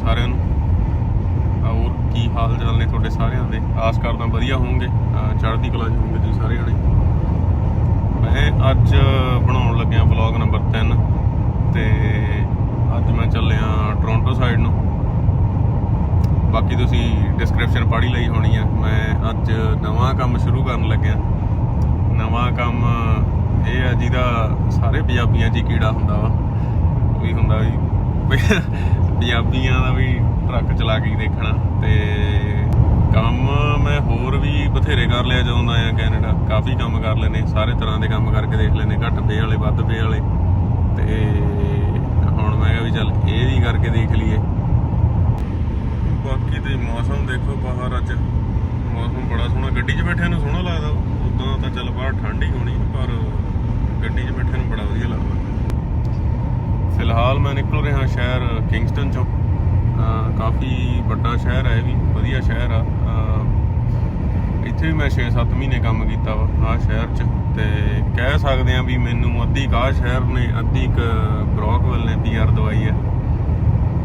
ਸਾਰਿਆਂ ਨੂੰ। ਆ ਹੋਰ ਕੀ ਹਾਲ ਚਾਲ ਨੇ ਤੁਹਾਡੇ ਸਾਰਿਆਂ ਦੇ? ਆਸ ਕਰਦਾ ਵਧੀਆ ਹੋਵੋਗੇ। ਚੜ੍ਹਦੀ ਕਲਾ 'ਚ ਹੋਵੋਗੇ ਤੁਸੀਂ ਸਾਰੇ ਜਣੇ। ਮੈਂ ਅੱਜ ਬਣਾਉਣ ਲੱਗਿਆ ਵਲੌਗ ਨੰਬਰ 3 ਤੇ ਅੱਜ ਮੈਂ ਚੱਲਿਆ ਟੋਰਾਂਟੋ ਸਾਈਡ ਨੂੰ। ਬਾਕੀ ਤੁਸੀਂ ਡਿਸਕ੍ਰਿਪਸ਼ਨ ਪੜ੍ਹ ਹੀ ਲਈ ਹੋਣੀ ਆ। ਮੈਂ ਅੱਜ ਨਵਾਂ ਕੰਮ ਸ਼ੁਰੂ ਕਰਨ ਲੱਗਿਆ। ਨਵਾਂ ਕੰਮ ਇਹ ਆ ਜਿਹਦਾ ਸਾਰੇ ਪੰਜਾਬੀਆਂ 'ਚ ਹੀ ਕੀੜਾ ਹੁੰਦਾ ਵਾ। ਉਹ ਵੀ ਹੁੰਦਾ ਵੀ ਪੰਜਾਬੀਆਂ ਦਾ ਵੀ ਟਰੱਕ ਚਲਾ ਕੇ ਹੀ ਦੇਖਣਾ ਤੇ ਕੰਮ ਮੈਂ ਹੋਰ ਵੀ ਬਥੇਰੇ ਕਰ ਲਿਆ ਜਦੋਂ ਦਾ ਆਇਆ ਕੈਨੇਡਾ। ਕਾਫੀ ਕੰਮ ਕਰ ਲੈਨੇ ਸਾਰੇ ਤਰ੍ਹਾਂ ਦੇ ਕੰਮ ਕਰਕੇ ਦੇਖ ਲੈਨੇ ਘੱਟ ਪੇ ਵਾਲੇ, ਵੱਧ ਪੇ ਵਾਲੇ। ਤੇ ਹੁਣ ਮੈਂ ਕਿਹਾ ਵੀ ਚੱਲ ਇਹ ਵੀ ਕਰਕੇ ਦੇਖ ਲਈਏ। ਬਾਕੀ ਤੇ ਮੌਸਮ ਦੇਖੋ ਬਾਹਰ ਅੱਜ। ਮੌਸਮ ਬੜਾ ਸੋਹਣਾ, ਗੱਡੀ 'ਚ ਬੈਠਿਆਂ ਨੂੰ ਸੋਹਣਾ ਲੱਗਦਾ। ਉਦਾਂ ਤਾਂ ਚੱਲ ਬਾਹਰ ਠੰਡ ਹੀ ਹੋਣੀ, ਪਰ ਗੱਡੀ 'ਚ ਬੈਠਿਆਂ ਨੂੰ ਬੜਾ ਵਧੀਆ ਲੱਗਦਾ। ਫਿਲਹਾਲ ਮੈਂ ਨਿਕਲ ਰਿਹਾ ਸ਼ਹਿਰ ਕਿੰਗਸਟਨ ਚੋਂ। ਕਾਫੀ ਵੱਡਾ ਸ਼ਹਿਰ ਹੈ ਇਹ ਵੀ, ਵਧੀਆ ਸ਼ਹਿਰ ਆ। ਇੱਥੇ ਵੀ ਮੈਂ 6-7 ਮਹੀਨੇ ਕੰਮ ਕੀਤਾ ਵਾ, ਆਹ ਸ਼ਹਿਰ 'ਚ। ਤੇ ਕਹਿ ਸਕਦੇ ਆ ਵੀ ਮੈਨੂੰ ਅੱਧੀ ਕਾਹ ਸ਼ਹਿਰ ਨੇ ਅੱਧੀ ਕ ਬ੍ਰੌਕਵਿਲ ਨੇ ਪੀਆਰ ਦਵਾਈ ਹੈ।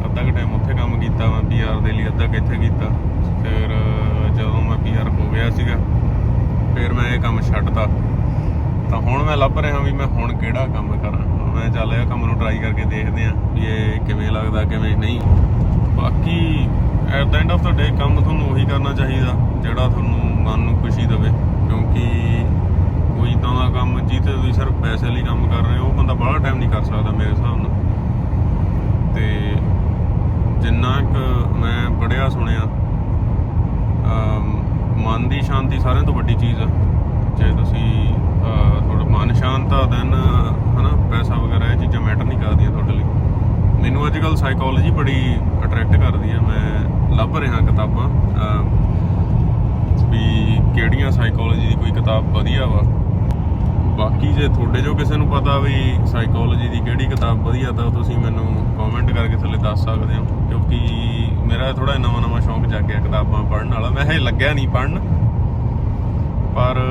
ਅੱਧਾ ਕੁ ਟਾਈਮ ਉੱਥੇ ਕੰਮ ਕੀਤਾ ਮੈਂ ਪੀਆਰ ਦੇ ਲਈ ਅੱਧਾ ਕੁ ਇੱਥੇ ਕੀਤਾ। ਫਿਰ ਜਦੋਂ ਮੈਂ ਪੀਆਰ ਹੋ ਗਿਆ ਸੀਗਾ, ਫਿਰ ਮੈਂ ਇਹ ਕੰਮ ਛੱਡਤਾ। ਤਾਂ ਹੁਣ ਮੈਂ ਲੱਭ ਰਿਹਾ ਵੀ ਮੈਂ ਹੁਣ ਕਿਹੜਾ ਕੰਮ ਕਰਾਂ। ਮੈਂ ਚੱਲ ਇਹ ਕੰਮ ਨੂੰ ਟਰਾਈ ਕਰਕੇ ਦੇਖਦੇ ਆਂ ਵੀ ਇਹ ਕਿਵੇਂ ਲੱਗਦਾ, ਕਿਵੇਂ ਨਹੀਂ। ਬਾਕੀ at the end of the day ਕੰਮ ਤੁਹਾਨੂੰ ਉਹੀ ਕਰਨਾ ਚਾਹੀਦਾ, ਜਿਹੜਾ ਤੁਹਾਨੂੰ ਮਨ ਨੂੰ ਖੁਸ਼ੀ ਦੇਵੇ। ਕਿਉਂਕਿ ਕੋਈ ਤਾਂ ਦਾ ਕੰਮ, ਜਿੱਥੇ ਤੁਸੀਂ ਸਿਰਫ ਪੈਸੇ ਲਈ ਕੰਮ ਕਰ ਰਹੇ ਹੋ, ਉਹ ਬੰਦਾ ਬੜਾ ਟਾਈਮ ਨਹੀਂ ਕਰ ਸਕਦਾ ਮੇਰੇ ਹਿਸਾਬ ਨਾਲ। ਤੇ ਜਿੰਨਾ ਕੁ ਮੈਂ ਪੜਿਆ ਸੁਣਿਆ ਮਨ ਦੀ ਸ਼ਾਂਤੀ ਸਾਰਿਆਂ ਤੋਂ ਵੱਡੀ ਚੀਜ਼ ਆ। ਜੇ ਤੁਸੀਂ ਅਹ, ਤੁਹਾਡਾ ਮਨ ਸ਼ਾਂਤ ਆ ਦੈਨ ਹਨਾ ਪੈਸਾ ਵਗੈਰਾ ਇਹ ਚੀਜ਼ਾਂ ਮੈਟਰ ਨਹੀਂ ਕਰਦੀਆਂ ਤੁਹਾਡੇ ਲਈ। ਮੈਨੂੰ ਅੱਜ ਕੱਲ ਸਾਈਕੋਲੋਜੀ ਬੜੀ ਅਟਰੈਕਟ ਕਰਦੀ ਆ ਮੈਂ ਲੱਭ ਰਿਹਾ ਕਿਤਾਬਾਂ ਵੀ ਕਿਹੜੀਆਂ ਸਾਈਕੋਲੋਜੀ ਦੀ ਕੋਈ ਕਿਤਾਬ ਵਧੀਆ ਵਾ। ਬਾਕੀ ਜੇ ਤੁਹਾਡੇ ਜੋ ਕਿਸੇ ਨੂੰ ਪਤਾ ਵੀ ਸਾਈਕੋਲੋਜੀ ਦੀ ਕਿਹੜੀ ਕਿਤਾਬ ਵਧੀਆ ਤਾਂ ਤੁਸੀਂ ਮੈਨੂੰ ਕਮੈਂਟ ਕਰਕੇ ਥੱਲੇ ਦੱਸ ਸਕਦੇ ਹੋ ਕਿਉਂਕਿ ਮੇਰਾ ਥੋੜਾ ਨਵਾਂ ਨਵਾਂ ਸ਼ੌਂਕ ਜਾਗਿਆ ਕਿਤਾਬਾਂ ਪੜ੍ਹਨ ਵਾਲਾ। ਮੈਂ ਹਜੇ ਲੱਗਿਆ ਨਹੀਂ ਪੜ੍ਹਨ ਪਰ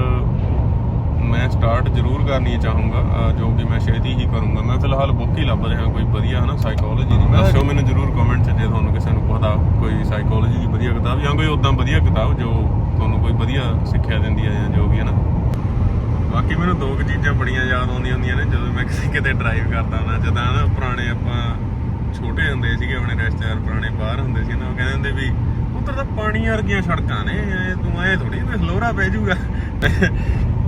ਮੈਂ ਸਟਾਰਟ ਜ਼ਰੂਰ ਕਰਨੀ ਚਾਹੂੰਗਾ ਜੋ ਕਿ ਮੈਂ ਛੇਤੀ ਹੀ ਕਰੂੰਗਾ। ਮੈਂ ਫਿਲਹਾਲ ਬੁੱਕ ਹੀ ਲੱਭ ਰਿਹਾ ਕੋਈ ਵਧੀਆ ਹਨਾ ਸਾਈਕੋਲੋਜੀ ਦੀ। ਦੱਸੋ ਮੈਨੂੰ ਜ਼ਰੂਰ ਕਮੈਂਟ 'ਚ ਜੇ ਤੁਹਾਨੂੰ ਕਿਸੇ ਨੂੰ ਪਤਾ ਕੋਈ ਸਾਈਕੋਲੋਜੀ ਦੀ ਵਧੀਆ ਕਿਤਾਬ ਜਾਂ ਕੋਈ ਉਦਾਂ ਵਧੀਆ ਕਿਤਾਬ ਜੋ ਤੁਹਾਨੂੰ ਕੋਈ ਵਧੀਆ ਸਿੱਖਿਆ ਦਿੰਦੀ ਹੈ ਜਾਂ ਜੋ ਵੀ ਹੈ ਨਾ ਬਾਕੀ ਮੈਨੂੰ ਦੋ ਕੁ ਚੀਜ਼ਾਂ ਬੜੀਆਂ ਯਾਦ ਆਉਂਦੀਆਂ ਹੁੰਦੀਆਂ ਨੇ ਜਦੋਂ ਮੈਂ ਕਿਸੇ ਕਿਤੇ ਡਰਾਈਵ ਕਰਦਾ ਨਾ ਜਦਾਂ ਨਾ ਪੁਰਾਣੇ ਆਪਾਂ ਛੋਟੇ ਹੁੰਦੇ ਸੀਗੇ ਆਪਣੇ ਰਿਸ਼ਤੇਦਾਰ ਪੁਰਾਣੇ ਬਾਹਰ ਹੁੰਦੇ ਸੀ ਨਾ ਉਹ ਕਹਿੰਦੇ ਹੁੰਦੇ ਵੀ ਉੱਧਰ ਤਾਂ ਪਾਣੀ ਵਰਗੀਆਂ ਸੜਕਾਂ ਨੇ ਤੂੰ ਐ ਥੋੜੀ ਤੇ ਹਲੋਰਾ ਪੈ ਜਾਊਗਾ।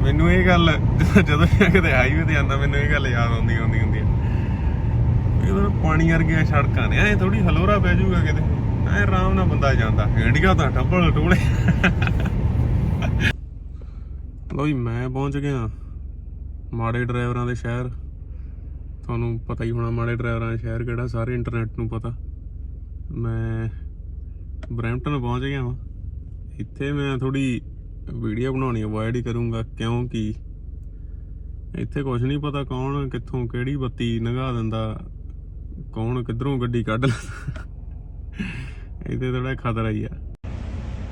ਮੈਨੂੰ ਇਹ ਗੱਲ ਜਦੋਂ ਮੈਂ ਕਿਤੇ ਹਾਈਵੇ ਤੇ ਆਂਦਾ ਮੈਨੂੰ ਇਹ ਗੱਲ ਯਾਦ ਆਉਂਦੀ ਆਉਂਦੀ ਹੁੰਦੀ ਹੈ ਵੀ ਪਾਣੀ ਵਰਗੀਆਂ ਸੜਕਾਂ ਨੇ, ਐ ਥੋੜੀ ਹਲੋਰਾ ਪੈ ਜਾਊਗਾ ਕਿਤੇ। ਐ ਆਰਾਮ ਨਾਲ ਬੰਦਾ ਜਾਂਦਾ। ਇੰਡੀਆ ਤਾਂ ਟੱਬਲ ਟੋਲੇ ਲੋ ਜੀ, ਮੈਂ ਪਹੁੰਚ ਗਿਆ ਮਾੜੇ ਡਰਾਈਵਰਾਂ ਦੇ ਸ਼ਹਿਰ। ਤੁਹਾਨੂੰ ਪਤਾ ਹੀ ਹੋਣਾ ਮਾੜੇ ਡਰਾਈਵਰਾਂ ਦਾ ਸ਼ਹਿਰ ਕਿਹੜਾ, ਸਾਰੇ ਇੰਟਰਨੈਟ ਨੂੰ ਪਤਾ। ਮੈਂ ਬਰੈਂਪਟਨ ਪਹੁੰਚ ਗਿਆ ਵਾਂ। ਇੱਥੇ ਮੈਂ ਥੋੜੀ ਵੀਡੀਓ ਬਣਾਉਣੀ ਅਵੋਇਡ ਹੀ ਕਰੂੰਗਾ ਕਿਉਂਕਿ ਇੱਥੇ ਕੁਝ ਨਹੀਂ ਪਤਾ ਕੌਣ ਕਿੱਥੋਂ ਕਿਹੜੀ ਬੱਤੀ ਲੰਘਾ ਦਿੰਦਾ, ਕੌਣ ਕਿੱਧਰੋਂ ਗੱਡੀ ਕੱਢ ਲੈਂਦਾ। ਇੱਥੇ ਥੋੜਾ ਖਤਰਾ ਹੀ ਆ।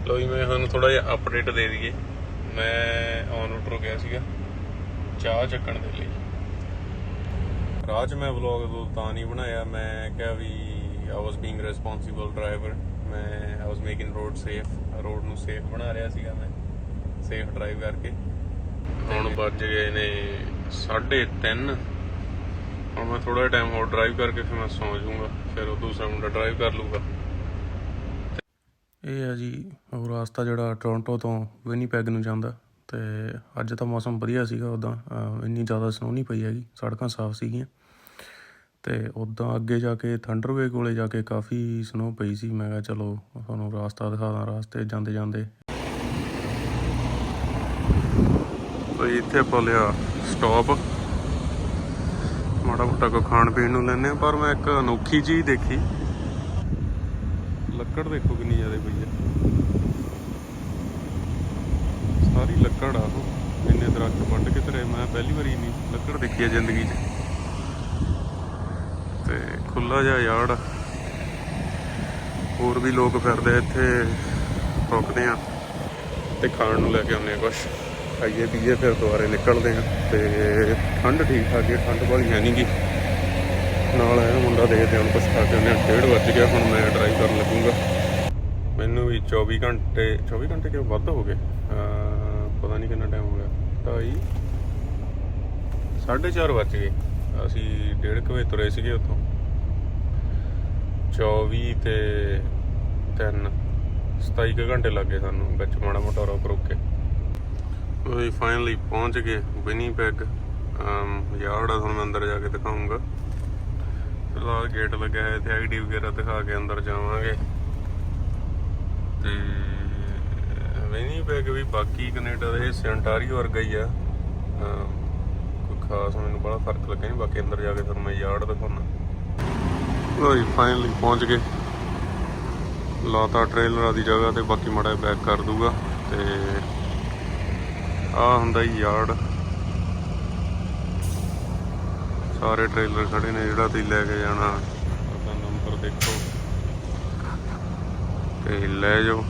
ਲੋ ਜੀ, ਮੈਂ ਤੁਹਾਨੂੰ ਥੋੜਾ ਜਿਹਾ ਅਪਡੇਟ ਦੇ ਦਈਏ। ਮੈਂ ਔਨ ਰੂਟ ਰੁਕਿਆ ਸੀਗਾ, ਚਾਹ ਚੱਕਣ ਦੇ ਲਈ। ਰਾਹ 'ਚ ਮੈਂ ਵਲੌਗ ਤੋਂ ਤਾਂ ਨਹੀਂ ਬਣਾਇਆ, ਮੈਂ ਕਿਹਾ ਵੀ I was being responsible driver ਮੈਂ I was making road safe road ਨੂੰ ਸੇਫ ਬਣਾ ਰਿਹਾ ਸੀਗਾ ਮੈਂ। ਸੇਫ ਡਰਾਈਵ ਕਰਕੇ। ਹੁਣ ਵੱਜ ਗਏ ਨੇ 3:30 ਹੁਣ ਮੈਂ ਥੋੜਾ ਟਾਈਮ ਹੋਰ ਡਰਾਈਵ ਕਰਕੇ ਫਿਰ ਮੈਂ ਸੌਂ ਜਾਊਂਗਾ, ਫਿਰ ਉਹ ਦੂਸਰਾ ਮੁੰਡਾ ਡਰਾਈਵ ਕਰ ਲੂਗਾ ਇਹ ਆ ਜੀ, ਉਹ ਰਸਤਾ ਜਿਹੜਾ ਟੋਰਾਂਟੋ ਤੋਂ ਵਿਨੀਪੈਗ ਨੂੰ ਜਾਂਦਾ ਤੇ ਅੱਜ ਤਾਂ ਮੌਸਮ ਵਧੀਆ ਸੀਗਾ ਉਦਾਂ ਇੰਨੀ ਜ਼ਿਆਦਾ ਸਨੋ ਨਹੀਂ ਪਈ ਹੈਗੀ, ਸੜਕਾਂ ਸਾਫ਼ ਸੀਗੀਆਂ। ਤੇ ਉਦਾਂ ਅੱਗੇ ਜਾ ਕੇ ਥੰਡਰਵੇ ਕੋਲੇ ਜਾ ਕੇ ਕਾਫੀ ਸਨੋ ਪਈ ਸੀ, ਮੈਂ ਕਿਹਾ ਚਲੋ ਤੁਹਾਨੂੰ ਰਸਤਾ ਦਿਖਾਦਾ ਰਸਤੇ ਜਾਂਦੇ ਜਾਂਦੇ ਤੇ ਇੱਥੇ ਆਪਾਂ ਲਿਆ ਸਟਾਪ ਮਾੜਾ ਮੋਟਾ ਕੋ ਖਾਣ ਪੀਣ ਨੂੰ ਲੈਨੇ ਆ ਪਰ ਮੈਂ ਇੱਕ ਅਨੋਖੀ ਚੀਜ਼ ਦੇਖੀ। ਲੱਕੜ ਦੇਖੋ ਕਿੰਨੀ ਜ਼ਿਆਦਾ ਪਈ ਹੈ। ਸਾਰੀ ਲੱਕੜ ਆ ਉਹ। ਇੰਨੇ ਦਰਖਤ ਵੱਢ ਕੇ ਧਰੇ, ਮੈਂ ਪਹਿਲੀ ਵਾਰੀ ਨਹੀਂ ਲੱਕੜ ਦੇਖੀ ਹੈ ਜ਼ਿੰਦਗੀ 'ਚ। ਤੇ ਖੁੱਲਾ ਜਿਹਾ ਯਾਰਡ। ਹੋਰ ਵੀ ਲੋਕ ਫਿਰਦੇ ਇੱਥੇ, ਰੁਕਦੇ ਆ ਤੇ ਖਾਣ ਨੂੰ ਲੈ ਕੇ ਆਉਂਦੇ ਆ ਕੁਛ। ਖਾਈਏ ਪੀਏ ਫਿਰ ਦੁਬਾਰੇ ਨਿਕਲਦੇ ਆ ਤੇ ਠੰਡ ਠੀਕ ਠਾਕ ਹੈ ਠੰਡ ਵਾਲੀ ਹੈ ਨਹੀਂ ਗੀ ਨਾਲ ਆਇਆ ਮੁੰਡਾ ਦੇਖਦੇ ਹਾਂ ਹੁਣ ਕੁਛ ਖਾ ਕੇ ਉਹਨੇ ਡੇਢ ਵੱਜ ਗਿਆ, ਹੁਣ ਮੈਂ ਡਰਾਈਵ ਕਰਨ ਲੱਗੂੰਗਾ। ਮੈਨੂੰ ਵੀ 24 ਘੰਟੇ 24 ਘੰਟੇ ਕਿਉਂ ਵੱਧ ਹੋ ਗਏ? ਪਤਾ ਨਹੀਂ ਕਿੰਨਾ ਟਾਈਮ ਹੋ ਗਿਆ। ਢਾਈ 4:30 ਵੱਜ ਗਏ। ਅਸੀਂ ਡੇਢ ਕੁ ਵਜੇ ਤੁਰੇ ਸੀਗੇ ਉੱਥੋਂ। 24 ਤੇ 3 27 ਕੁ ਘੰਟੇ ਲੱਗੇ ਸਾਨੂੰ, ਵਿੱਚ ਮਾੜਾ ਮੋਟਾ ਰੋਕ ਰੋਕ ਕੇ। ਅਸੀਂ ਫਾਈਨਲੀ ਪਹੁੰਚ ਗਏ ਵਿਨੀਪੈਗ ਯਾਰਡ ਆ ਤੁਹਾਨੂੰ ਮੈਂ ਅੰਦਰ ਜਾ ਕੇ ਦਿਖਾਉਂਗਾ। ਫਿਲਹਾਲ ਗੇਟ ਲੱਗਿਆ ਹੈ ਤੇ ਆਈਡੀ ਵਗੈਰਾ ਦਿਖਾ ਕੇ ਅੰਦਰ ਜਾਵਾਂਗੇ। ਤੇ ਵਿਨੀਪੈਗ ਵੀ ਬਾਕੀ ਕੈਨੇਡਾ ਦੇ ਹਿੱਸੇ, ontario ਵਰਗਾ ਹੀ ਆ। ਕੋਈ ਖਾਸ ਮੈਨੂੰ ਬੜਾ ਫ਼ਰਕ ਲੱਗਿਆ ਨਹੀਂ ਬਾਕੀ ਅੰਦਰ ਜਾ ਕੇ ਤੁਹਾਨੂੰ ਮੈਂ ਯਾਰਡ ਦਿਖਾਉਣਾ। ਲੋ ਜੀ ਫਾਈਨਲੀ ਪਹੁੰਚ ਗਏ। ਲਾਤਾ ਟ੍ਰੇਲਰਾਂ ਦੀ ਜਗ੍ਹਾ ਤੇ, ਬਾਕੀ ਮੜਾ ਬੈਕ ਕਰ ਦੂਗਾ। ਤੇ ਆ ਹੁੰਦਾ ਹੀ ਯਾਰਡ। ਸਾਰੇ ਟ੍ਰੇਲਰ ਖੜੇ ਨੇ, ਜਿਹੜਾ ਤੁਸੀਂ ਲੈ ਕੇ ਜਾਣਾ। ਉਹਦਾ ਨੰਬਰ ਦੇਖੋ। ਤੇ ਲੈ ਜਾਓ,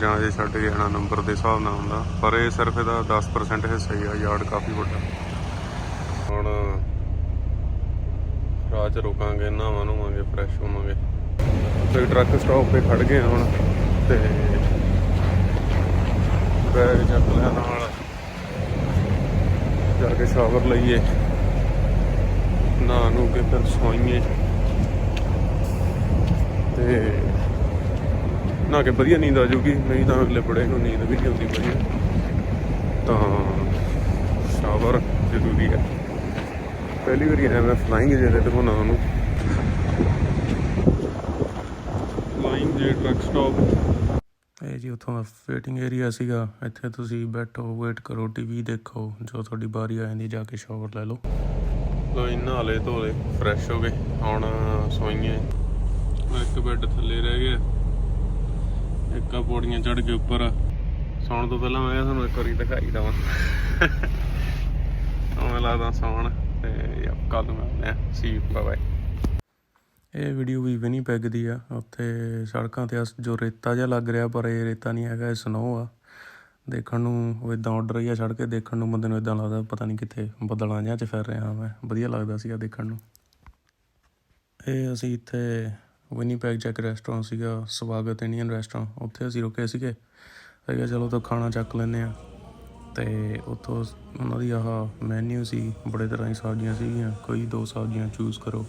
ਜਾਂ ਜੇ ਛੱਡ ਕੇ ਜਾਣਾ ਨੰਬਰ ਦੇ ਹਿਸਾਬ ਨਾਲ ਹੁੰਦਾ। ਪਰ ਇਹ ਸਿਰਫ ਇਹਦਾ 10% ਹਿੱਸਾ ਹੀ ਆ, ਯਾਰਡ ਕਾਫੀ ਵੱਡਾ। ਹੁਣ ਰਾਹ ਰੁਕਾਂਗੇ, ਨਹਾਵਾਂ ਨੂਵਾਂਗੇ ਫਰੈਸ਼ ਹੋਵਾਂਗੇ। ਤੇ ਟਰੱਕ ਸਟਾਪ ਤੇ ਖੜ ਗਏ ਹੁਣ, ਤੇ ਬੈਗ ਚੱਕ ਲਿਆ ਨਾਲ। ਜਾ ਕੇ ਸ਼ਾਵਰ ਲਈਏ। ਨਹਾ ਨੂੰ ਕੇ ਫਿਰ ਸੋਈਏ। ਤੇ ਨਾ ਕੇ ਵਧੀਆ ਨੀਂਦ ਆ ਜੂਗੀ ਨਹੀਂ ਤਾਂ ਅਗਲੇ ਬੜੇ ਨੂੰ ਨੀਂਦ ਵੀ ਨਹੀਂ ਆਉਂਦੀ ਵਧੀਆ। ਤਾਂ ਸ਼ਾਵਰ ਜ਼ਰੂਰੀ ਹੈ। ਪਹਿਲੀ ਵਾਰੀ ਆਇਆ ਮੈਂ ਫਲਾਈਂਗ ਜਿਹੜੇ ਤੇ ਤੁਹਾਨੂੰ। ਉਹਨੂੰ ਫਲਾਈਂਗ ਜੇ ਟਰੱਕ ਸਟਾਪ ਇਹ ਜੀ ਉੱਥੋਂ ਦਾ ਵੇਟਿੰਗ ਏਰੀਆ ਸੀਗਾ। ਇੱਥੇ ਤੁਸੀਂ ਬੈਠੋ, ਵੇਟ ਕਰੋ ਟੀਵੀ ਦੇਖੋ, ਜੋ ਤੁਹਾਡੀ ਵਾਰੀ ਆ ਜਾਂਦੀ, ਜਾ ਕੇ ਸ਼ਾਵਰ ਲੈ ਲਓ। ਲੋ ਇਨਾ ਹਲੇ ਧੋਲੇ ਫਰੈਸ਼ ਹੋ ਗਏ। ਹੁਣ ਸੋਈਏ। ਇੱਕ ਬੈੱਡ ਥੱਲੇ ਰਹਿ ਗਿਆ। ਇੱਕ ਆ ਪੌੜੀਆਂ ਚੜ ਕੇ ਉੱਪਰ। ਸੌਣ ਤੋਂ ਪਹਿਲਾਂ ਮੈਂ ਤੁਹਾਨੂੰ ਇੱਕ ਵਾਰੀ ਦਿਖਾਈ ਦਵਾਂ। ਉਹ ਲੱਗਦਾ ਸੌਣ। ਤੇ ਕੱਲ ਨੂੰ ਮਿਲਦੇ ਆ ਸੀ ਬਾਏ ਇਹ ਵੀਡੀਓ ਵੀ ਵਿਨੀਪੈਗ ਦੀ ਆ। ਉੱਥੇ ਸੜਕਾਂ ਤੇ ਅਸ- ਜੋ ਰੇਤਾ ਜਿਹਾ ਲੱਗ ਰਿਹਾ, ਪਰ ਇਹ ਰੇਤਾ ਨਹੀਂ ਹੈਗਾ, ਇਹ ਸਨੋ ਆ। ਦੇਖਣ ਨੂੰ ਉਹ ਇਦਾਂ ਆਰਡਰ ਹੀ ਆ ਸੜਕ ਤੇ, ਦੇਖਣ ਨੂੰ ਬੰਦੇ ਨੂੰ ਇਦਾਂ ਲੱਗਦਾ ਪਤਾ ਨਹੀਂ ਕਿੱਥੇ ਬਦਲਾਂ ਜਿਹਾ ਚ ਫਿਰ ਰਿਹਾ ਮੈਂ। ਵਧੀਆ ਲੱਗਦਾ ਸੀਗਾ ਦੇਖਣ ਨੂੰ। ਇਹ ਅਸੀਂ ਇੱਥੇ ਵਿਨੀਪੈਗ ਚੱਕ ਰੈਸਟੋਰੈਂਟ ਸੀਗਾ, ਸਵਾਗਤ ਇੰਡੀਅਨ ਰੈਸਟੋਰੈਂਟ ਉੱਥੇ ਅਸੀਂ ਰੁਕੇ ਸੀਗੇ। ਅਸੀਂ ਚਲੋ ਤਾਂ ਖਾਣਾ ਚੱਕ ਲੈਂਦੇ ਆ ਤੇ ਉੱਥੋਂ ਉਹਨਾਂ ਦੀ ਆਹ ਮੈਨੂ ਸੀ, ਬੜੇ ਤਰ੍ਹਾਂ ਦੀ ਸਬਜ਼ੀਆਂ ਸੀਗੀਆਂ। ਕੋਈ ਦੋ ਸਬਜ਼ੀਆਂ ਚੂਜ਼ ਕਰੋ।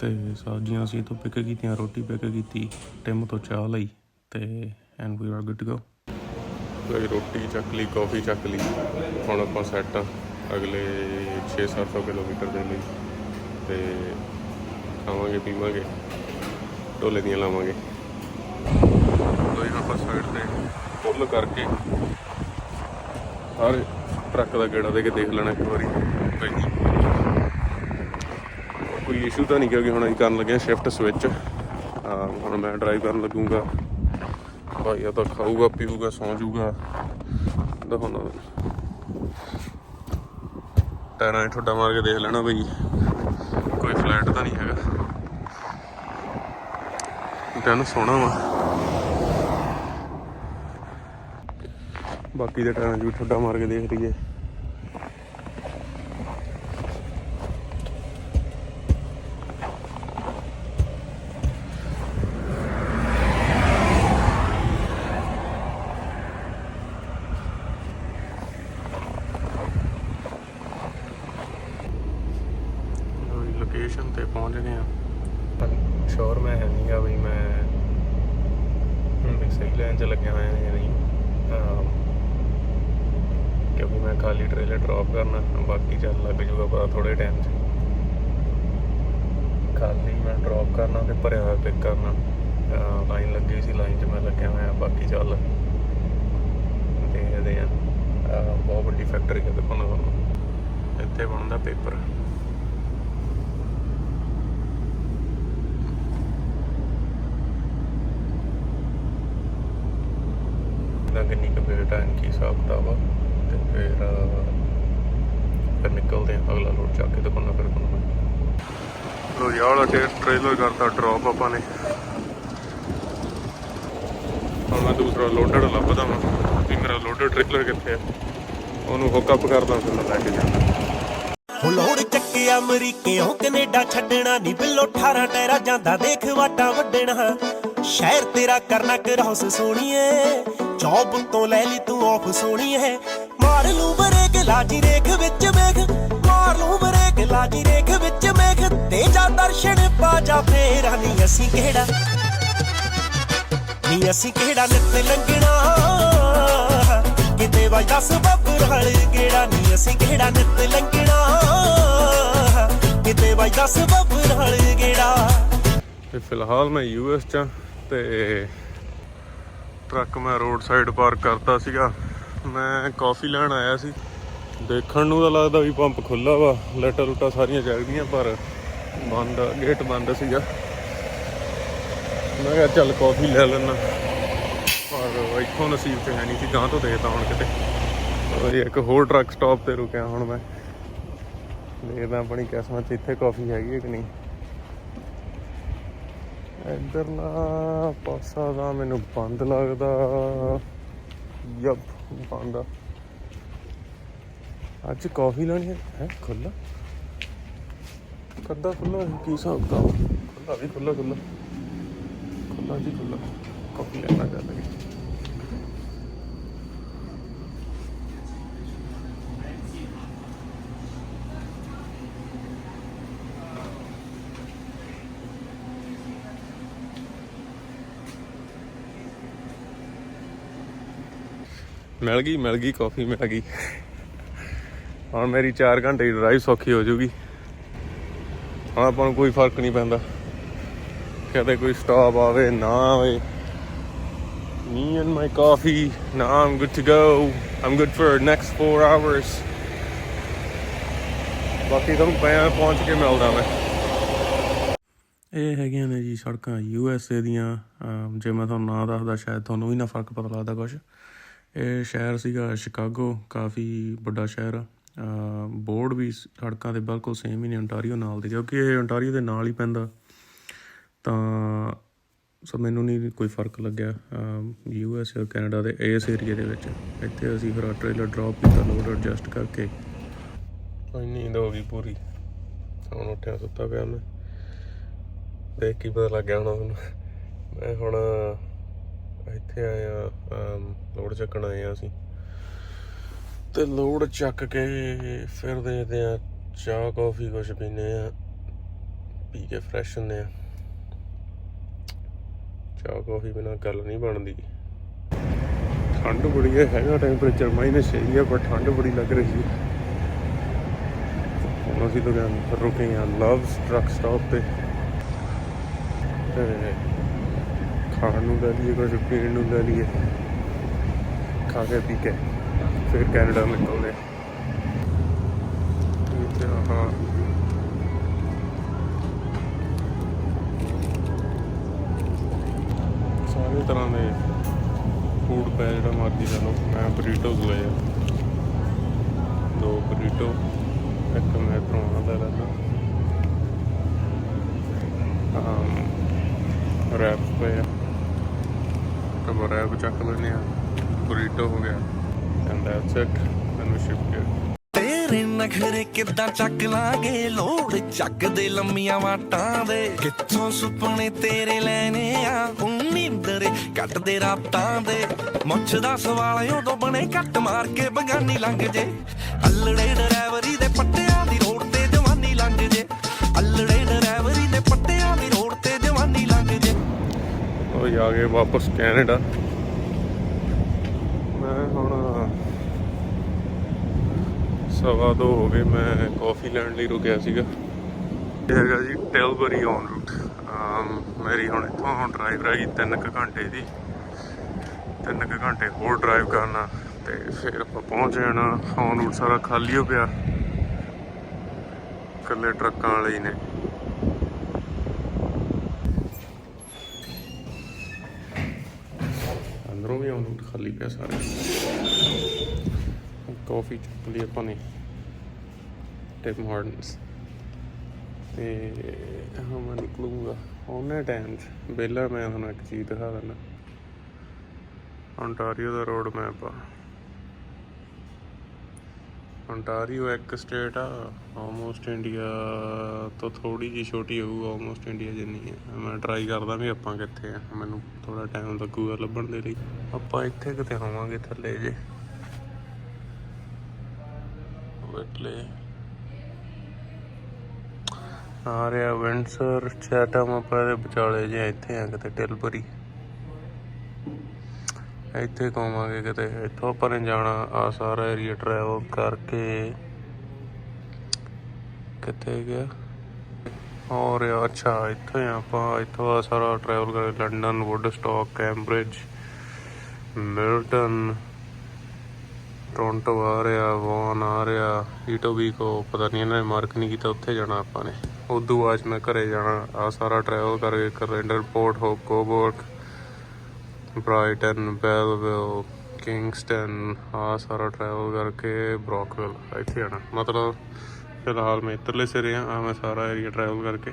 ਤੇ ਸਬਜ਼ੀਆਂ ਅਸੀਂ ਤੋਂ ਪਿਕ ਕੀਤੀਆਂ, ਰੋਟੀ ਪਿਕ ਕੀਤੀ, ਟਿਮ ਤੋਂ ਚਾਹ ਲਈ ਤੇ and we are good to go ਲਈ ਰੋਟੀ ਚੱਕ ਲਈ ਕਾਫੀ ਚੱਕ ਲਈ, ਹੁਣ ਆਪਾਂ ਸੈੱਟ ਆ ਅਗਲੇ 6-700 ਕਿਲੋਮੀਟਰ ਦੇ ਲਈ ਤੇ ਖਾਵਾਂਗੇ, ਪੀਵਾਂਗੇ, ਢੋਲੇ ਦੀਆਂ ਲਾਵਾਂਗੇ। ਲੋਈ ਆਪਾਂ ਸਾਈਡ ਤੇ ਫੁੱਲ ਕਰਕੇ ਹਰ ਟਰੱਕ ਦਾ ਗੇੜਾ ਦੇ ਕੇ ਦੇਖ ਲੈਣਾ ਇੱਕ ਵਾਰੀ। ਕੋਈ ਇਸ਼ੂ ਤਾਂ ਨਹੀਂ ਕਿਉਂਕਿ ਹੁਣ ਅਸੀਂ ਕਰਨ ਲੱਗੇ ਸ਼ਿਫਟ ਸਵਿਚ ਹੁਣ ਮੈਂ ਡਰਾਈਵ ਕਰਨ ਲੱਗੂਗਾ। ਭਾਈ ਆ ਤਾਂ ਖਾਊਗਾ, ਪੀਊਗਾ, ਸੌਂ ਜਾਊਗਾ। ਤਾਂ ਹੁਣ ਟਾਇਰਾਂ 'ਚ ਠੋਡਾ ਮਾਰ ਕੇ ਦੇਖ ਲੈਣਾ ਬਈ। ਕੋਈ ਫਲੈਟ ਤਾਂ ਨਹੀਂ ਹੈਗਾ। ਤੈਨੂੰ ਸੋਹਣਾ ਵਾ। ਬਾਕੀ ਦੇ ਟਾਇਰਾਂ 'ਚ ਵੀ ਠੋਡਾ ਮਾਰ ਕੇ ਦੇਖ ਲਈਏ। ਪਹੁੰਚ ਗਏ ਆ ਸ਼ੋਰ ਮੈਂ ਹੈ ਨਹੀਂਗਾ ਵੀ ਮੈਂ ਸਹੀ ਲਾਈਨ 'ਚ ਲੱਗਿਆ ਹੋਇਆ ਜਾਂ ਨਹੀਂ। ਕਿਉਂਕਿ ਮੈਂ ਖਾਲੀ ਟ੍ਰੇਲਰ ਡ੍ਰੌਪ ਕਰਨਾ, ਬਾਕੀ ਚੱਲ ਲੱਗ ਜੂਗਾ ਪਤਾ ਥੋੜੇ ਟਾਈਮ 'ਚ। ਖਾਲੀ ਮੈਂ ਡ੍ਰੌਪ ਕਰਨਾ ਤੇ ਭਰਿਆ ਹੋਇਆ ਪਿਕ ਕਰਨਾ। ਲਾਈਨ ਲੱਗੀ ਸੀ ਲਾਈਨ 'ਚ ਮੈਂ ਲੱਗਿਆ ਹੋਇਆ, ਬਾਕੀ ਚੱਲ। ਦੇਖਦੇ ਆ ਬਹੁਤ ਵੱਡੀ ਫੈਕਟਰੀ ਹੈ ਦੇਖੋ ਨਾ ਇੱਥੇ ਬਣਦਾ ਪੇਪਰ ਕਿੰਨੀ ਕੁ ਵੇਟ ਹੈ ਕੀ ਹਿਸਾਬ ਕਿਤਾਬ ਆ? ਤੇ ਫਿਰ ਫਿਰ ਨਿਕਲਦੇ ਆ ਅਗਲਾ ਲੋਡ ਚੱਕ ਕੇ ਦਿਖਾਉਣਾ ਫਿਰ ਤੁਹਾਨੂੰ ਲੋ ਯਾਰ ਵਾਲਾ ਟ੍ਰੇਲਰ ਕਰਤਾ ਡ੍ਰੌਪ ਆਪਾਂ ਨੇ। ਹੁਣ ਮੈਂ ਦੂਸਰਾ ਲੋਡਡ ਲੱਭਦਾ ਵਾਂ। ਵੀ ਮੇਰਾ ਲੋਡਡ ਟ੍ਰੇਲਰ ਕਿੱਥੇ ਆ? ਉਹਨੂੰ ਹੁੱਕ ਅਪ ਕਰਦਾ ਫਿਰ ਲੈ ਕੇ ਹੋ ਲੋੜ ਚੱਕਿਆ ਅਮਰੀਕਿਓਂ ਕੈਨੇਡਾ ਛੱਡਣਾ ਨਹੀਂ ਬਿੱਲੋ 18 ਟੈਰਾ ਜਾਂਦਾ ਦੇਖ ਵਾਟਾਂ ਵੱਢਣਾ। ਸ਼ਹਿਰ ਤੇਰਾ ਕਰਨਾ ਕਰੌਸ ਸੋਣੀਏ ਜੌਬ ਤੋਂ ਲੈ ਲਈ ਤੂੰ ਆਫ ਸੋਣੀਏ ਮਾਰ ਲੂ ਬਰੇਕ, ਲਾਜੀ ਰੇਖ ਵਿੱਚ ਵੇਖ। ਮਾਰ ਲੂ ਬਰੇਕ, ਲਾਜੀ ਰੇਖ ਵਿੱਚ ਵੇਖ। ਤੇ ਜਾ ਦਰਸ਼ਨ ਪਾ ਜਾ ਫੇਰਾ ਨਹੀਂ ਅਸੀਂ ਕਿਹੜਾ? ਨੀ ਅਸੀਂ ਕਿਹੜਾ ਨਿੱਤ ਲੰਘਣਾ? ਕਿਤੇ ਵਜਦਾ ਸਬਬ ਰਲ ਗੇੜਾ, ਨੀ ਅਸੀਂ ਕਿਹੜਾ ਨਿੱਤ ਲੰਘਣਾ? ਕਿਤੇ ਵਜਦਾ ਸਬਬ ਰਲ ਗੇੜਾ। ਤੇ ਫਿਲਹਾਲ ਮੈਂ ਯੂਐਸ ਚ ਤੇ ਟਰੱਕ ਮੈਂ ਰੋਡ ਸਾਈਡ ਪਾਰਕ ਕਰਤਾ ਸੀਗਾ। ਮੈਂ ਕਾਫੀ ਲੈਣ ਆਇਆ ਸੀ। ਦੇਖਣ ਨੂੰ ਤਾਂ ਲੱਗਦਾ ਵੀ ਪੰਪ ਖੁੱਲਾ ਵਾ, ਲੈਟਾ ਲੂਟਾ ਸਾਰੀਆਂ ਚੱਲਦੀਆਂ ਪਰ ਬੰਦ, ਗੇਟ ਬੰਦ ਸੀਗਾ। ਮੈਂ ਕਿਹਾ ਚੱਲ ਕਾਫੀ ਲੈ ਲੈਣਾ ਪਰ ਇੱਥੋਂ ਨਸੀਬ ਤੇ ਹੈ ਨਹੀਂ ਸੀ ਗਾਂ ਤੋਂ ਦੇਖਦਾ ਹੁਣ ਕਿਤੇ। ਉਹ ਇੱਕ ਹੋਰ ਟਰੱਕ ਸਟਾਪ ਤੇ ਰੁਕਿਆ ਹੁਣ ਮੈਂ। ਦੇਖਦਾ ਆਪਣੀ ਕਿਸਮਤ ਇੱਥੇ ਕਾਫੀ ਹੈਗੀ ਹੈ ਕਿ ਨਹੀਂ। ਇਧਰਲਾ ਪਾਸਾ ਦਾ ਮੈਨੂੰ ਬੰਦ ਲੱਗਦਾ। ਯਪ, ਬੰਦ। ਆ ਅੱਜ ਕਾਫੀ ਲੈਣੀ ਹੈ? ਹੈ ਖੁੱਲਾ ਕੱਦਾ ਖੁੱਲਾ ਕੀ ਹਿਸਾਬ ਦਾ ਖੁੱਲਾ ਵੀ ਖੁੱਲਾ ਖੁੱਲਾ ਖੁੱਲਾ ਜੀ ਖੁੱਲਾ ਕਾਫੀ ਲੈਣਾ ਚਾਹੁੰਦਾ ਮਿਲ ਗਈ ਮਿਲ ਗਈ, ਕਾਫੀ ਮਿਲ ਗਈ ਹੁਣ ਮੇਰੀ 4 ਘੰਟੇ ਦੀ ਡਰਾਈਵ ਸੌਖੀ ਹੋ ਜਾਊਗੀ ਹੁਣ ਆਪਾਂ ਨੂੰ ਕੋਈ ਫ਼ਰਕ ਨਹੀਂ ਪੈਂਦਾ ਕਦੇ ਕੋਈ ਸਟਾਪ ਆਵੇ, ਨਾ ਆਵੇ Me and my coffee. Now I'm good to go. I'm good for next 4 hours. ਬਾਕੀ ਤੁਹਾਨੂੰ ਪਿਆ ਪਹੁੰਚ ਕੇ ਮਿਲਦਾ ਮੈਂ ਇਹ ਹੈਗੀਆਂ ਨੇ ਜੀ ਸੜਕਾਂ ਯੂ ਐਸ ਏ ਦੀਆਂ ਜੇ ਮੈਂ ਤੁਹਾਨੂੰ ਨਾਂ ਦੱਸਦਾ, ਸ਼ਾਇਦ ਤੁਹਾਨੂੰ ਵੀ ਨਾ ਫ਼ਰਕ ਪਤਾ ਲੱਗਦਾ ਕੁਝ ਇਹ ਸ਼ਹਿਰ ਸੀਗਾ ਸ਼ਿਕਾਗੋ, ਕਾਫੀ ਵੱਡਾ ਸ਼ਹਿਰ ਆ। ਬੋਰਡ ਵੀ ਸੜਕਾਂ ਤੇ ਬਿਲਕੁਲ ਸੇਮ ਹੀ ਨੇ ontario ਨਾਲ ਦੇ। ਕਿਉਂਕਿ ਇਹ ontario ਦੇ ਨਾਲ ਹੀ ਪੈਂਦਾ। ਤਾਂ ਸੋ ਮੈਨੂੰ ਨਹੀਂ ਕੋਈ ਫ਼ਰਕ ਲੱਗਿਆ। ਯੂ ਐਸ ਕੈਨੇਡਾ ਦੇ ਇਸ ਏਰੀਆ ਦੇ ਵਿੱਚ। ਇੱਥੇ ਅਸੀਂ ਫਿਰ ਟ੍ਰੇਲਰ ਡ੍ਰੌਪ ਕੀਤਾ ਲੋਡ ਐਡਜਸਟ ਕਰਕੇ। ਕੋਈ ਨੀਂਦ ਹੋ ਗਈ ਪੂਰੀ। ਹੁਣ ਉੱਠਿਆ, ਸੁੱਤਾ ਪਿਆ ਮੈਂ। ਦੇਖ ਕੀ ਪਤਾ ਲੱਗਿਆ ਹੁਣ ਤੁਹਾਨੂੰ ਮੈਂ ਹੁਣ ਇੱਥੇ ਆਏ ਆਇਆ ਲੋਡ ਚੱਕਣ ਆਏ ਆ ਅਸੀਂ। ਤੇ ਲੋਡ ਚੱਕ ਕੇ ਫਿਰ ਦੇਖਦੇ ਆ, ਚਾਹ, ਕਾਫੀ ਕੁਛ ਪੀਨੇ ਆ, ਪੀ ਕੇ ਫਰੈਸ਼ ਹੁੰਦੇ ਆ। ਚਾਹ, ਕਾਫੀ ਬਿਨਾ ਗੱਲ ਨਹੀਂ ਬਣਦੀ। ਠੰਡ ਬੜੀ ਹੈ ਹੈਗਾ ਟੈਂਪਰੇਚਰ ਮਾਈਨਸ ਹੈ ਹੀ ਆ, ਪਰ ਠੰਡ ਬੜੀ ਲੱਗ ਰਹੀ ਹੈ ਹੁਣ ਅਸੀਂ ਲੋਕਾਂ ਰੁਕੇ ਆ ਲਵ ਟਰੱਕ ਸਟਾਪ ਤੇ। ਤੇ ਖਾਣ ਨੂੰ ਲੈ ਲਈਏ ਕੁਝ ਪੀਣ ਨੂੰ ਲੈ ਲਈਏ। ਖਾ ਕੇ ਪੀ ਕੇ ਫਿਰ ਕੈਨੇਡਾ ਨਿਕਲਦੇ। ਤੇ ਆਹ ਸਾਰੇ ਤਰ੍ਹਾਂ ਦੇ ਫੂਡ ਪੈ ਜਿਹੜਾ ਮਰਜ਼ੀ ਲੈ ਲਓ। ਮੈਂ ਬਰੀਟੋਸ ਲਏ ਆ। ਦੋ ਬਰੀਟੋ ਇੱਕ ਮੈਂ ਇੱਧਰੋਂ ਦਾ ਲੈਣਾ ਆਮ ਰੈਪ ਪਏ ਆ। ਕਬ ਰੈਪ ਚੱਕ ਲੈਨੇ ਆ ਬਰੀਟੋ ਹੋ ਗਿਆ। ਐਂਡ ਦੈਟਸ ਇਟ ਮੈਨੂੰ ਸ਼ਿਫਟ ਕਰ ਤੇਰੇ ਨਖਰੇ ਕਿੱਦਾਂ ਚੱਕ ਲਾਂਗੇ? ਲੋੜ ਚੱਕ ਦੇ ਲੰਮੀਆਂ ਵਾਟਾਂ ਦੇ। ਕਿੱਥੋਂ ਸੁਪਨੇ ਤੇਰੇ ਲੈਣੇ ਆ? ਉਨੀਂਦਰੇ ਕੱਟਦੇ ਰਾਤਾਂ ਦੇ। ਮੁੱਛ ਦਾ ਸਵਾਲ ਉਦੋਂ ਬਣੇ ਕੱਟ ਮਾਰ ਕੇ ਬਗਾਨੀ ਲੰਘ ਜੇ। ਅਲੜੇ ਡਰਾਈਵਰੀ ਦੇ ਪੱਟਿਆਂ ਉਹ ਆ ਗਏ ਵਾਪਸ ਕੈਨੇਡਾ। ਮੈਂ ਹੁਣ ਸਵਾ ਦੋ ਹੋ ਗਏ, ਮੈਂ ਕਾਫੀ ਲੈਣ ਲਈ ਰੁਕਿਆ ਸੀਗਾ। ਇਹ ਹੈਗਾ ਜੀ ਟੈਲਬਰੀ ਔਨ ਰੂਟ ਮੇਰੀ ਹੁਣ ਇੱਥੋਂ ਡਰਾਈਵ ਰਹੀ 3 ਕੁ ਘੰਟੇ ਦੀ। 3 ਕੁ ਘੰਟੇ ਹੋਰ ਡਰਾਈਵ ਕਰਨਾ, ਤੇ ਫਿਰ ਆਪਾਂ ਪਹੁੰਚ ਜਾਣਾ ਔਨ ਰੂਟ ਸਾਰਾ ਖਾਲੀ ਹੋ ਪਿਆ ਇਕੱਲੇ ਟਰੱਕਾਂ ਵਾਲੇ ਹੀ ਨੇ। ਅੰਦਰੋਂ ਵੀ ਆਉਂ ਖਾਲੀ ਪਿਆ ਸਾਰਾ। ਕਾਫੀ ਚੱਕ ਲਈ ਆਪਾਂ ਨੇ ਟਿਪ ਮਾਰਟਨਸ ਤੇ ਹਾਂ, ਮੈਂ ਨਿਕਲੂਗਾ। ਉਹਨੇ ਟਾਈਮ 'ਚ ਪਹਿਲਾਂ ਮੈਂ ਤੁਹਾਨੂੰ ਇੱਕ ਚੀਜ਼ ਦਿਖਾ ਦਿੰਦਾ। Ontario ਦਾ ਰੋਡ ਮੈਪ ਆ। Ontario ਇੱਕ ਸਟੇਟ ਆ ਆਲਮੋਸਟ ਇੰਡੀਆ ਤੋਂ ਥੋੜੀ ਜੀ ਛੋਟੀ ਹੋਊ ਆਲਮੋਸਟ ਇੰਡੀਆ ਜਿੰਨੀ ਹੈ। ਮੈਂ ਟਰਾਈ ਕਰਦਾ ਵੀ ਆਪਾਂ ਕਿੱਥੇ ਆ। ਮੈਨੂੰ ਥੋੜਾ ਟਾਈਮ ਲੱਗੂਗਾ ਲੱਭਣ ਦੇ ਲਈ। ਆਪਾਂ ਇੱਥੇ ਕਿਤੇ ਹੋਵਾਂਗੇ ਥੱਲੇ ਜੇ। ਵਟਲੇ ਆ ਰਿਹਾ ਵਿੰਡਸਰ ਚੈਟਮ ਆਪਾਂ ਦੇ ਵਿਚਾਲੇ ਜੇ ਇੱਥੇ ਆ ਕਿਤੇ ਟਿਲਬਰੀ ਇੱਥੇ ਘੁੰਮਾਂਗੇ ਕਿਤੇ। ਇੱਥੋਂ ਆਪਾਂ ਨੇ ਜਾਣਾ ਆ ਸਾਰਾ ਏਰੀਆ ਟਰੈਵਲ ਕਰਕੇ। ਕਿੱਥੇ ਗਿਆ? ਔਰ ਅੱਛਾ, ਇੱਥੇ ਆਪਾਂ ਇੱਥੋਂ ਆ ਸਾਰਾ ਟਰੈਵਲ ਕਰ London Woodstock Cambridge Milton Toronto ਆ ਰਿਹਾ ਵੌਨ ਆ ਰਿਹਾ ਈਟੋਬੀਕੋ ਪਤਾ ਨਹੀਂ ਇਹਨਾਂ ਨੇ ਮਾਰਕ ਨਹੀਂ ਕੀਤਾ, ਉੱਥੇ ਜਾਣਾ ਆਪਾਂ ਨੇ। ਉਦੋਂ ਬਾਅਦ 'ਚ ਮੈਂ ਘਰੇ ਜਾਣਾ, ਆ ਸਾਰਾ ਟਰੈਵਲ ਕਰਕੇ ਕਰੈਂਡਰ Port Hope Cobourg Brighton Belleville Kingston ਆ ਸਾਰਾ ਟਰੈਵਲ ਕਰਕੇ ਬ੍ਰੋਕਵਿਲ ਇੱਥੇ ਆਣਾ ਮਤਲਬ ਫਿਲਹਾਲ ਮੈਂ ਇੱਧਰਲੇ ਸਿਰੇ ਆ ਆ ਮੈਂ ਸਾਰਾ ਏਰੀਆ ਟਰੈਵਲ ਕਰਕੇ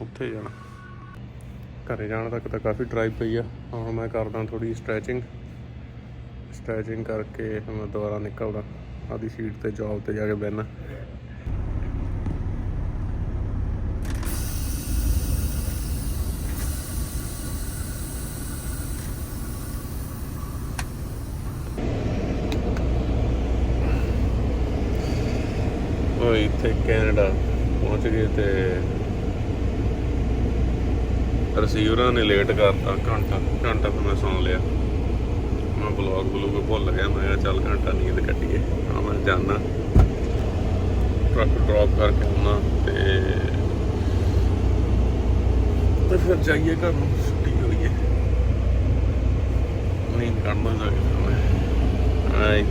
ਉੱਥੇ ਜਾਣਾ। ਘਰੇ ਜਾਣ ਤੱਕ ਤਾਂ ਕਾਫੀ ਡਰਾਈਵ ਪਈ ਆ। ਹੁਣ ਮੈਂ ਕਰਦਾ ਥੋੜੀ ਸਟ੍ਰੈਚਿੰਗ ਸਟ੍ਰੈਚਿੰਗ ਕਰਕੇ ਮੈਂ ਦੁਬਾਰਾ ਨਿਕਲਦਾ। ਆਦੀ ਸੀਟ ਤੇ ਜੌਬ ਤੇ ਜਾ ਕੇ ਬਹਿਣਾ ਉਹ ਕੈਨੇਡਾ ਪਹੁੰਚ ਗਏ ਤੇ ਰਿਸੀਵਰਾਂ ਨੇ ਲੇਟ ਕਰਤਾ। ਘੰਟਾ ਘੰਟਾ ਫਿਰ ਮੈਂ ਸੌਂ ਲਿਆ। ਮੈਂ ਬਲੌਗ ਬਲੂਗ ਭੁੱਲ ਗਿਆ, ਮੈਂ ਕਿਹਾ ਚੱਲ ਘੰਟਾ ਨੀਂਦ ਕੱਟੀਏ। ਹਾਂ, ਮੈਂ ਜਾਣਾ ਟਰੱਕ ਡ੍ਰੌਪ ਕਰਕੇ ਆਉਣਾ ਤੇ ਤੇ ਫਿਰ ਜਾਈਏ ਘਰ ਨੂੰ, ਛੁੱਟੀ ਹੋਈਏ ਨੀਂਦ ਕੱਢਣਾ ਜਾ ਕੇ ਮੈਂ। ਆਈ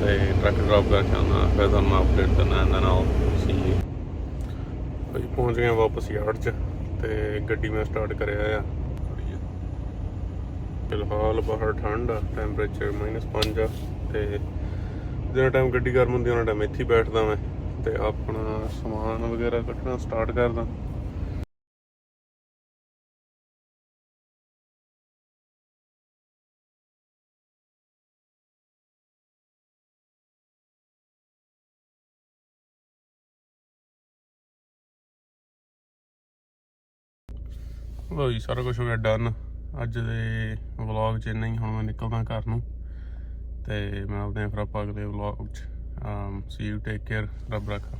ਤੇ ਟਰੱਕ ਡ੍ਰੌਪ ਕਰਕੇ ਆਉਣਾ, ਫਿਰ ਤੁਹਾਨੂੰ ਅਪਡੇਟ ਕਰਨਾ ਇਹਨਾਂ ਨਾਲ ਪਹੁੰਚ ਗਏ ਹਾਂ ਵਾਪਸ ਯਾਰਡ 'ਚ ਤੇ ਗੱਡੀ ਮੈਂ ਸਟਾਰਟ ਕਰਿਆ ਆ। ਫਿਲਹਾਲ ਬਾਹਰ ਠੰਡ ਆ ਟੈਂਪਰੇਚਰ -5 ਆ ਤੇ ਜਿਹੜਾ ਟਾਈਮ ਗੱਡੀ ਗਰਮ ਹੁੰਦੀ ਉਹਨਾਂ ਟਾਈਮ ਇੱਥੇ ਬੈਠਦਾ ਮੈਂ ਤੇ ਆਪਣਾ ਸਮਾਨ ਵਗੈਰਾ ਕੱਢਣਾ ਸਟਾਰਟ ਕਰਦਾ। ਲੋ ਜੀ, ਸਾਰਾ ਕੁਝ ਹੋ ਗਿਆ ਡਨ ਅੱਜ ਦੇ ਵਲੌਗ 'ਚ ਇੰਨਾ ਹੀ, ਹੁਣ ਮੈਂ ਨਿਕਲਦਾ ਘਰ ਨੂੰ। ਤੇ ਮੈਂ ਆਪਦੇ ਫਿਰ ਆਪਾਂ ਅਗਲੇ ਵਲੌਗ 'ਚ ਸੀ ਯੂ ਟੇਕ ਕੇਅਰ ਰੱਬ ਰੱਖਾ।